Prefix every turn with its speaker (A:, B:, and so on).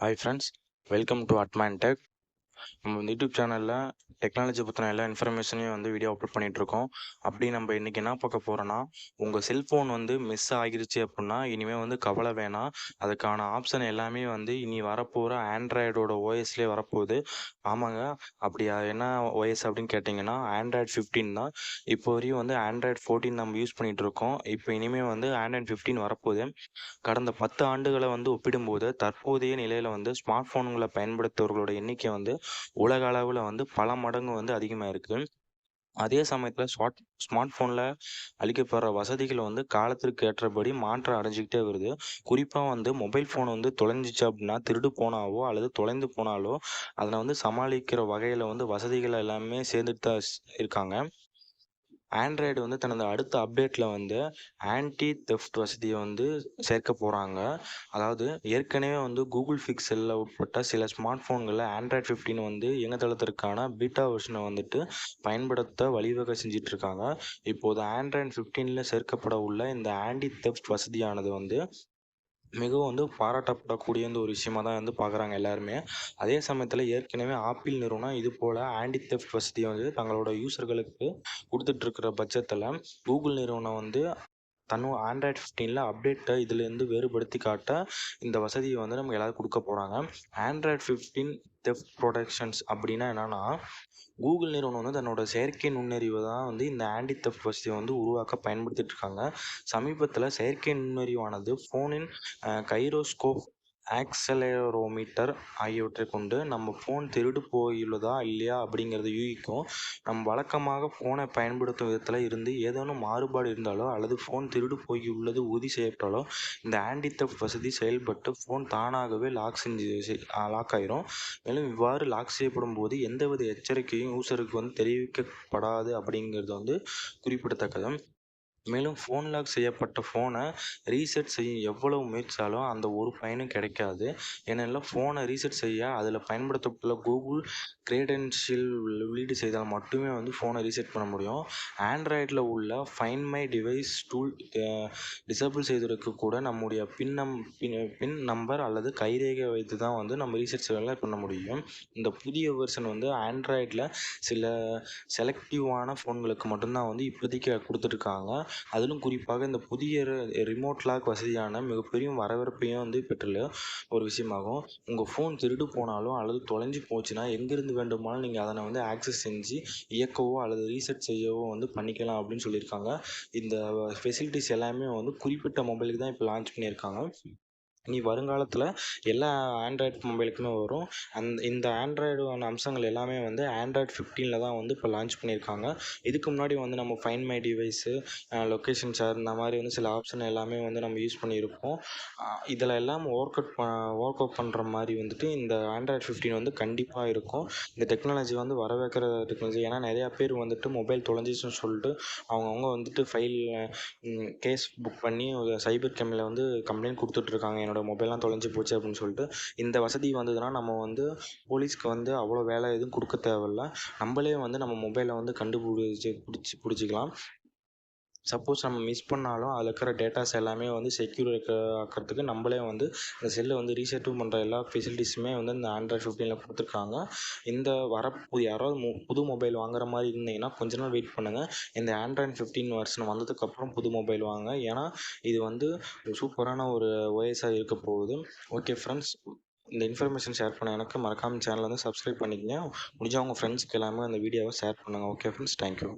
A: Hi friends welcome to Atman tech நம்ம YouTube சேனலில் technology பற்றின எல்லா இன்ஃபர்மேஷனையும் வந்து வீடியோ அப்லோட் பண்ணிகிட்ருக்கோம் அப்படி நம்ம இன்றைக்கி என்ன பார்க்க போகிறோன்னா உங்கள் செல்ஃபோன் வந்து மிஸ் ஆகிருச்சு அப்படின்னா இனிமேல் வந்து கவலை வேணாம். அதுக்கான ஆப்ஷன் எல்லாமே வந்து இனி வரப்போகிற ஆண்ட்ராய்டோட ஓஎஸ்லேயே வரப்போகுது. ஆமாங்க. அப்படி என்ன ஓஎஸ் அப்படின்னு கேட்டிங்கன்னா ஆண்ட்ராய்டு ஃபிஃப்டீன் தான். இப்போ வரையும் வந்து ஆண்ட்ராய்டு ஃபோர்டீன் நம்ம யூஸ் பண்ணிகிட்டு இருக்கோம் இப்போ இனிமேல் வந்து ஆண்ட்ராய்டு ஃபிஃப்டீன் வரப்போகுது. கடந்த பத்து ஆண்டுகளை வந்து ஒப்பிடும்போது தற்போதைய நிலையில் வந்து ஸ்மார்ட் ஃபோன்களை பயன்படுத்துவர்களோட எண்ணிக்கை வந்து உலக அளவில் வந்து பல மடங்கு வந்து அதிகமாக இருக்குது அதே சமயத்தில் ஸ்மார்ட் ஸ்மார்ட் ஃபோனில் அளிக்கப்படுற வசதிகளை வந்து காலத்திற்கு ஏற்றபடி மாற்றம் அடைஞ்சிக்கிட்டே வருது. குறிப்பாக வந்து மொபைல் ஃபோன் வந்து தொலைஞ்சிச்சு அப்படின்னா திருடு போனாவோ அல்லது தொலைந்து போனாலோ அதனை வந்து சமாளிக்கிற வகையில் வந்து வசதிகள் எல்லாமே சேர்ந்துட்டு தான் இருக்காங்க. ஆண்ட்ராய்டு வந்து தனது அடுத்த அப்டேட்டில் வந்து ஆன்டி தெஃப்ட் வசதியை வந்து சேர்க்க போகிறாங்க அதாவது ஏற்கனவே வந்து கூகுள் பிக்சலில் உட்பட்ட சில ஸ்மார்ட் ஃபோன்களில் ஆண்ட்ராய்டு ஃபிஃப்டீன் வந்து இணையதளத்திற்கான பீட்டா வெர்ஷனை வந்துட்டு பயன்படுத்த வழிவகை செஞ்சுட்டு இருக்காங்க இப்போது ஆண்ட்ராய்டு ஃபிஃப்டீனில் சேர்க்கப்பட உள்ள இந்த ஆன்டி தெஃப்ட் வசதியானது வந்து மிகவும் வந்து பாராட்டப்படக்கூடிய இந்த ஒரு விஷயமா தான் வந்து பார்க்குறாங்க எல்லாருமே. அதே சமயத்தில் ஏற்கனவே ஆப்பிள் நிறுவனம் இது போல் ஆன்டி தெஃப்ட் வசதியை வந்து தங்களோட யூசர்களுக்கு கொடுத்துட்ருக்கிற பட்சத்தில் கூகுள் நிறுவனம் வந்து தன்னு ஆண்ட்ராய்டு ஃபிஃப்டீனில் அப்டேட்டை இதுலேருந்து வேறுபடுத்தி காட்ட இந்த வசதியை வந்து நமக்கு எல்லாரும் கொடுக்க போகிறாங்க ஆண்ட்ராய்ட் ஃபிஃப்டீன் தெஃப்ட் ப்ரொடெக்ஷன்ஸ் அப்படின்னா என்னென்னா கூகுள் நிறுவனம் வந்து தன்னோட செயற்கை நுண்ணறிவை தான் வந்து இந்த ஆண்டி தெஃப்ட் வசதியை வந்து உருவாக்க பயன்படுத்திட்டு இருக்காங்க. சமீபத்தில் செயற்கை நுண்ணறிவானது ஃபோனின் கைரோஸ்கோப் ஆக்சலரோமீட்டர் ஆகியவற்றை கொண்டு நம்ம ஃபோன் திருடு போயுள்ளதா இல்லையா அப்படிங்கிறத யூகிக்கும். நம் வழக்கமாக ஃபோனை பயன்படுத்தும் விதத்தில் இருந்து ஏதேனும் மாறுபாடு இருந்தாலோ அல்லது ஃபோன் திருடு போயுள்ளது உறுதி செய்யப்பட்டாலோ இந்த ஆன்டி தெஃப்ட் வசதி செயல்பட்டு ஃபோன் தானாகவே லாக் செஞ்சு லாக் ஆயிரும். மேலும் இவ்வாறு லாக் செய்யப்படும் போது எந்தவித எச்சரிக்கையும் யூசருக்கு வந்து தெரிவிக்கப்படாது அப்படிங்கிறது வந்து குறிப்பிடத்தக்கது. மேலும் ஃபோன் லாக் செய்யப்பட்ட ஃபோனை ரீசெட் செய்ய எவ்வளவு முயற்சித்தாலும் அந்த ஒரு பயனும் கிடைக்காது. ஏனெனில் ஃபோனை ரீசெட் செய்ய அதில் பயன்படுத்தப்பட்டுள்ள கூகுள் கிரேடென்ஷியல் உள்ளீடு செய்தால் மட்டுமே வந்து ஃபோனை ரீசெட் பண்ண முடியும். ஆண்ட்ராய்டில் உள்ள find my device tool disable செய்வதற்கு கூட நம்முடைய பின் நம் பின் பின் நம்பர் அல்லது கைரேகை வைத்து தான் வந்து நம்ம ரீசெட் செய்யலாம் பண்ண முடியும். இந்த புதிய வெர்ஷன் வந்து ஆண்ட்ராய்டில் சில செலக்டிவான ஃபோன்களுக்கு மட்டும்தான் வந்து இப்போதைக்கு கொடுத்துருக்காங்க அதிலும் குறிப்பாக இந்த புதிய ரிமோட் லாக் வசதியான மிகப்பெரிய வரவேற்பையும் வந்து பெற்றுள்ள ஒரு விஷயமாகும். உங்கள் ஃபோன் திருடு போனாலும் அல்லது தொலைஞ்சு போச்சுன்னா எங்கேருந்து வேண்டுமானாலும் நீங்கள் அதனை வந்து ஆக்சஸ் செஞ்சு இயக்கவோ அல்லது ரீசெட் செய்யவோ வந்து பண்ணிக்கலாம் அப்படின்னு சொல்லியிருக்காங்க. இந்த ஃபெசிலிட்டிஸ் எல்லாமே வந்து குறிப்பிட்ட மொபைலுக்கு தான் இப்போ லான்ச் பண்ணியிருக்காங்க. இனி வருங்காலத்தில் எல்லா ஆண்ட்ராய்டு மொபைலுக்குமே வரும். அந்த இந்த ஆண்ட்ராய்டுவான அம்சங்கள் எல்லாமே வந்து ஆண்ட்ராய்டு ஃபிஃப்டீனில் தான் வந்து இப்போ லான்ச் பண்ணியிருக்காங்க. இதுக்கு முன்னாடி வந்து நம்ம find my device location share இந்த மாதிரி வந்து சில ஆப்ஷன் எல்லாமே வந்து நம்ம யூஸ் பண்ணியிருப்போம் இதில் எல்லாம் ஒர்க் அவுட் ஒர்க் அவுட் பண்ணுற மாதிரி வந்துட்டு இந்த ஆண்ட்ராய்டு ஃபிஃப்டீன் வந்து கண்டிப்பாக இருக்கும். இந்த டெக்னாலஜி வந்து வரவேற்கிற டெக்னாலஜி ஏன்னா நிறையா பேர் வந்துட்டு மொபைல் தொலைஞ்சிச்சுன்னு சொல்லிட்டு அவங்கவுங்க வந்துட்டு ஃபைல் கேஸ் புக் பண்ணி சைபர் கேமில் வந்து கம்ப்ளைண்ட் கொடுத்துட்ருக்காங்க என்னோட மொபைல்லாம் தொலைஞ்சு போச்சு அப்படின்னு சொல்லிட்டு இந்த வசதி வந்ததுன்னா நம்ம வந்து போலீஸ்க்கு வந்து அவ்வளோ வேலை எதுவும் கொடுக்க தேவையில்ல. நம்மளே வந்து நம்ம மொபைலை வந்து கண்டுபிடிச்சி பிடிச்சி பிடிச்சிக்கலாம். சப்போஸ் நம்ம மிஸ் பண்ணாலும் அதில் இருக்கிற டேட்டாஸ் எல்லாமே வந்து செக்யூர் இருக்க ஆக்கிறதுக்கு நம்மளே வந்து அந்த செல்லை வந்து ரீசெட்டும் பண்ணுற எல்லா ஃபெசிலிட்டிஸுமே வந்து இந்த ஆண்ட்ராய்ட் ஃபிஃப்டீனில் கொடுத்துருக்காங்க. இந்த வர புது யாராவது மு புது மொபைல் வாங்குற மாதிரி இருந்தீங்கன்னா கொஞ்ச நாள் வெயிட் பண்ணுங்கள் இந்த ஆண்ட்ராய்ட் ஃபிஃப்டீன் வருஷன் வந்ததுக்கப்புறம் புது மொபைல் வாங்க ஏன்னா இது வந்து சூப்பரான ஒரு ஓஎஸாக இருக்க போகுது. ஓகே ஃப்ரெண்ட்ஸ் இந்த இன்ஃபர்மேஷன் ஷேர் பண்ண எனக்கு மறக்காமல் சேனலை வந்து சப்ஸ்கிரைப் பண்ணிக்கங்க. முடிஞ்சவங்க உங்கள் ஃப்ரெண்ட்ஸ்க்கு எல்லாமே அந்த வீடியோவை ஷேர் பண்ணுங்கள் ஓகே ஃப்ரெண்ட்ஸ் தேங்க்யூ